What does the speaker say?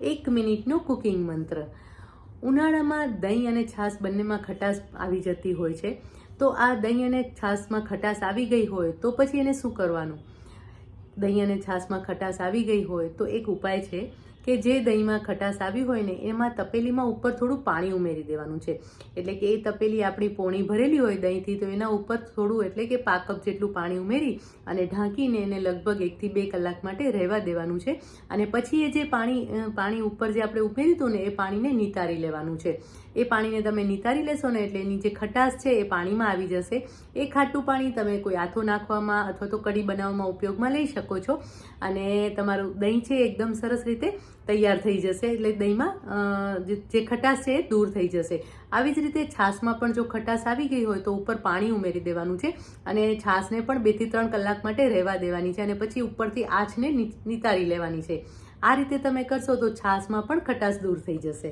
એક મિનિટનો કુકિંગ મંત્ર. ઉનાળામાં દહીં અને છાશ બંનેમાં ખટાશ આવી જતી હોય છે. તો આ દહીં અને છાશમાં ખટાશ આવી ગઈ હોય તો પછી એને શું કરવાનું? દહીં અને છાશમાં ખટાશ આવી ગઈ હોય તો એક ઉપાય છે. કે જે દહીંમાં ખટાશ આવી હોય ને, એમાં તપેલીમાં ઉપર થોડું પાણી ઉમેરી દેવાનું છે. એટલે કે એ તપેલી આપણી પોણી ભરેલી હોય દહીંથી, તો એના ઉપર થોડું, એટલે કે પાકપ જેટલું પાણી ઉમેરી અને ઢાંકીને એને લગભગ એકથી બે કલાક માટે રહેવા દેવાનું છે. અને પછી એ જે પાણી પાણી ઉપર જે આપણે ઉમેર્યું હતું ને, એ પાણીને નિતારી લેવાનું છે. એ પાણીને તમે નિતારી લેશો ને, એટલે એની જે ખટાશ છે, એ પાણીમાં આવી જશે. એ ખાટું પાણી તમે કોઈ આથો નાખવામાં અથવા તો કઢી બનાવવામાં ઉપયોગમાં લઈ શકો છો. અને તમારું દહીં છે એકદમ સરસ રીતે તૈયાર થઈ જશે એટલે દહીંમાં જે ખટાશ છે એ દૂર થઈ જશે. આવી જ રીતે છાશમાં પણ જો ખટાશ આવી ગઈ હોય તો ઉપર પાણી ઉમેરી દેવાનું છે અને છાશને પણ બેથી ત્રણ કલાક માટે રહેવા દેવાની છે અને પછી ઉપરથી આંચને નિતારી લેવાની છે. આ રીતે તમે કરશો તો છાશમાં પણ ખટાશ દૂર થઈ જશે.